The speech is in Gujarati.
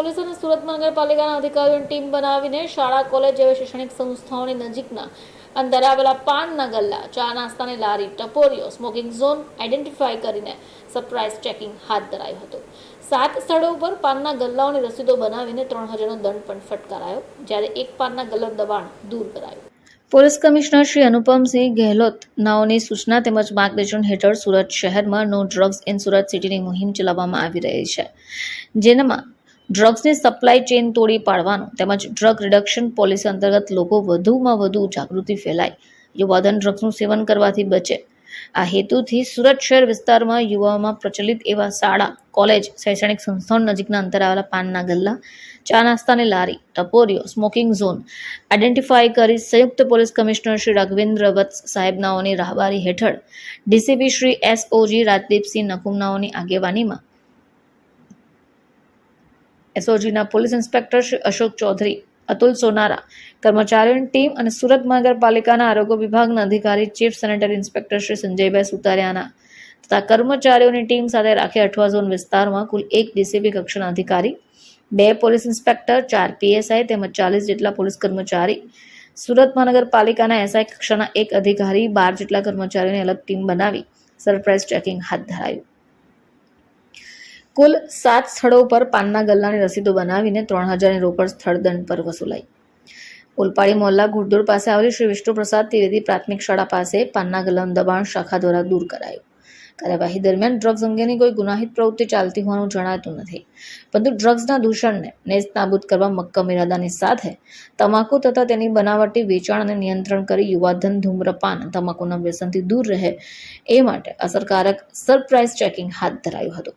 પોલીસ અને સુરત મહાનગરપાલિકાના અધિકારીઓની ટીમ બનાવીને શાળા, કોલેજ જેવી શૈક્ષણિક સંસ્થાઓની નજીકના અંદર આવેલા પાનના ગલ્લા ચા નાસ્તાની લારી, ટપોરીઓ, સ્મોકિંગ ઝોન આઈડેન્ટિફાઈ કરીને સરપ્રાઇઝ ચેકિંગ હાથ ધરાયું હતું. સાત સ્થળો ઉપર પાનના ગલ્લાઓની રસીદો બનાવીને ત્રણ હજારનો દંડ પણ ફટકારાયો, જ્યારે એક પાનના ગલ્લા દબાણ દૂર કરાયું. પોલીસ કમિશનર શ્રી અનુપમસિંહ ગેહલોત નાઓની સૂચના તેમજ માર્ગદર્શન હેઠળ સુરત શહેરમાં નો ડ્રગ્સ ઇન સુરત સિટીની મુહિમ ચલાવવામાં આવી રહી છે, જેનામાં ડ્રગ્સની સપ્લાય ચેઇન તોડી પાડવાનું તેમજ ડ્રગ રિડક્શન પોલિસી અંતર્ગત લોકો વધુમાં વધુ જાગૃતિ ફેલાય. યુવાધન ડ્રગ્સનું સેવન કરવાથી બચે. આ હેતુથી સુરત શહેર વિસ્તારમાં યુવાઓમાં પ્રચલિત એવા શાળા, કોલેજ, શૈક્ષણિક સંસ્થાઓ નજીકના અંતર આવેલા પાનના ગલ્લા, ચા નાસ્તાની લારી, ટપોરીઓ સ્મોકિંગ ઝોન આઇડેન્ટિફાય કરી સંયુક્ત પોલીસ કમિશનર શ્રી રાઘવેન્દ્ર વત્સ સાહેબનાઓની રાહબારી હેઠળ ડીસીપી શ્રી એસઓજી રાજદીપસિંહ નકુમનાઓની આગેવાનીમાં એસઓજીના પોલીસ ઇન્સ્પેક્ટર શ્રી અશોક ચૌધરી, અતુલ સોનારા, કર્મચારીઓની ટીમ અને સુરત મહાનગરપાલિકાના આરોગ્ય વિભાગના અધિકારી, chief sanitary inspector Shri Sanjaybhai સુતારિયાના તથા કર્મચારીઓની ટીમ સાથે રાખી અઠવા ઝોન વિસ્તારમાં કુલ એક ડીસીપી કક્ષાના અધિકારી, બે પોલીસ ઇન્સ્પેક્ટર, ચાર પીએસઆઈ તેમજ ચાલીસ જેટલા પોલીસ કર્મચારી, સુરત મહાનગરપાલિકાના એસઆઈ કક્ષાના એક અધિકારી, બાર જેટલા કર્મચારીઓની અલગ ટીમ બનાવી સરપ્રાઇઝ ચેકિંગ હાથ ધરાયું. કુલ સાત સ્થળો પર પાનના ગલ્લાની રસીદો બનાવીને ત્રણ હજારની રોકડ સ્થળ દંડ પર વસૂલાઈ. ઉલપાડી મોહલ્લા ઘુડદોડ પાસે આવેલી શ્રી વિષ્ણુપ્રસાદ ત્રિવેદી પ્રાથમિક શાળા પાસે પાનના ગલ્લાનું દબાણ શાખા દ્વારા દૂર કરાયું. કાર્યવાહી દરમિયાન ડ્રગ્સ અંગેની કોઈ ગુનાહિત પ્રવૃત્તિ ચાલતી હોવાનું જણાતું નથી. પરંતુ ડ્રગ્સના દૂષણને નેસ્તનાબૂદ કરવા મક્કમ ઇરાદાની સાથે તમાકુ તથા તેની બનાવટી વેચાણ અને નિયંત્રણ કરી યુવાધન ધૂમ્રપાન તમાકુના વ્યસનથી દૂર રહે એ માટે અસરકારક સરપ્રાઇઝ ચેકિંગ હાથ ધરાયું હતું.